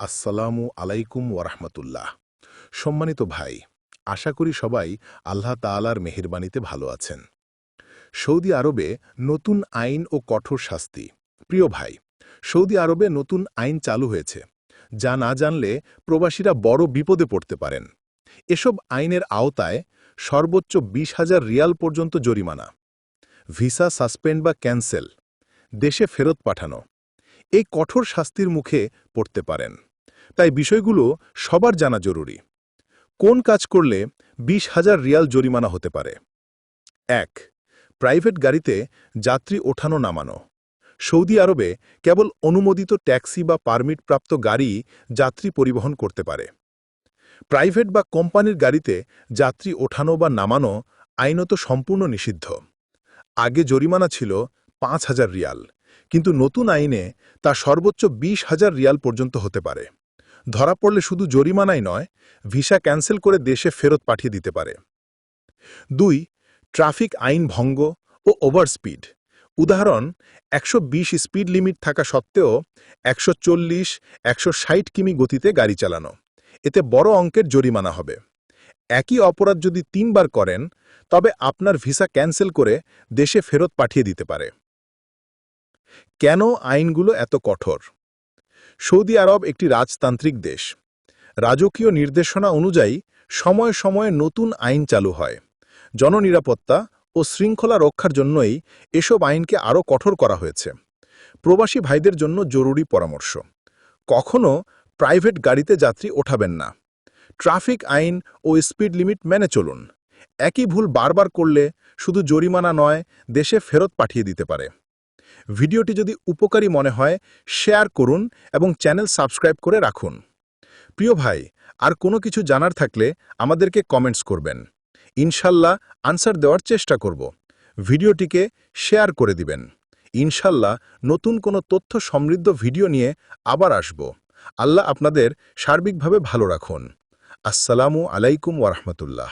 আসসালামু আলাইকুম ওরহমতুল্লাহ সম্মানিত ভাই, আশা করি সবাই আল্লাহ তাআলার মেহেরবানিতে ভালো আছেন। সৌদি আরবে নতুন আইন ও কঠোর শাস্তি। প্রিয় ভাই, সৌদি আরবে নতুন আইন চালু হয়েছে, যা না জানলে প্রবাসীরা বড় বিপদে পড়তে পারেন। এসব আইনের আওতায় সর্বোচ্চ বিশ হাজার রিয়াল পর্যন্ত জরিমানা, ভিসা সাসপেন্ড বা ক্যান্সেল, দেশে ফেরত পাঠানো, এই কঠোর শাস্তির মুখে পড়তে পারেন। তাই বিষয়গুলো সবার জানা জরুরি। কোন কাজ করলে বিশ হাজার রিয়াল জরিমানা হতে পারে? এক, প্রাইভেট গাড়িতে যাত্রী ওঠানো নামানো। সৌদি আরবে কেবল অনুমোদিত ট্যাক্সি বা পারমিটপ্রাপ্ত গাড়ি যাত্রী পরিবহন করতে পারে। প্রাইভেট বা কোম্পানির গাড়িতে যাত্রী ওঠানো বা নামানো আইনত সম্পূর্ণ নিষিদ্ধ। আগে জরিমানা ছিল পাঁচ হাজার রিয়াল, কিন্তু নতুন আইনে তা সর্বোচ্চ বিশ হাজার রিয়াল পর্যন্ত হতে পারে। ধরা পড়লে শুধু জরিমানাই নয়, ভিসা ক্যান্সেল করে দেশে ফেরত পাঠিয়ে দিতে পারে। দুই, ট্রাফিক আইন ভঙ্গ ও ওভার স্পিড উদাহরণ, একশো বিশ স্পিড লিমিট থাকা সত্ত্বেও একশো চল্লিশ, একশো কিমি গতিতে গাড়ি চালানো। এতে বড় অঙ্কের জরিমানা হবে। একই অপরাধ যদি তিনবার করেন, তবে আপনার ভিসা ক্যান্সেল করে দেশে ফেরত পাঠিয়ে দিতে পারে। কেন আইনগুলো এত কঠোর? সৌদি আরব একটি রাজতান্ত্রিক দেশ। রাজকীয় নির্দেশনা অনুযায়ী সময়ে সময়ে নতুন আইন চালু হয়। জননিরাপত্তা ও শৃঙ্খলা রক্ষার জন্যই এসব আইনকে আরও কঠোর করা হয়েছে। প্রবাসী ভাইদের জন্য জরুরি পরামর্শ। কখনও প্রাইভেট গাড়িতে যাত্রী ওঠাবেন না। ট্রাফিক আইন ও স্পিড লিমিট মেনে চলুন। একই ভুল বারবার করলে শুধু জরিমানা নয়, দেশে ফেরত পাঠিয়ে দিতে পারে। ভিডিওটি যদি উপকারী মনে হয় শেয়ার করুন এবং চ্যানেল সাবস্ক্রাইব করে রাখুন। প্রিয় ভাই, আর কোনো কিছু জানার থাকলে আমাদেরকে কমেন্টস করবেন। ইনশাল্লাহ আনসার দেওয়ার চেষ্টা করব। ভিডিওটিকে শেয়ার করে দিবেন। ইনশাল্লাহ নতুন কোনো তথ্য সমৃদ্ধ ভিডিও নিয়ে আবার আসব। আল্লাহ আপনাদের সার্বিকভাবে ভালো রাখুন। আসসালামু আলাইকুম ওরহমতুল্লাহ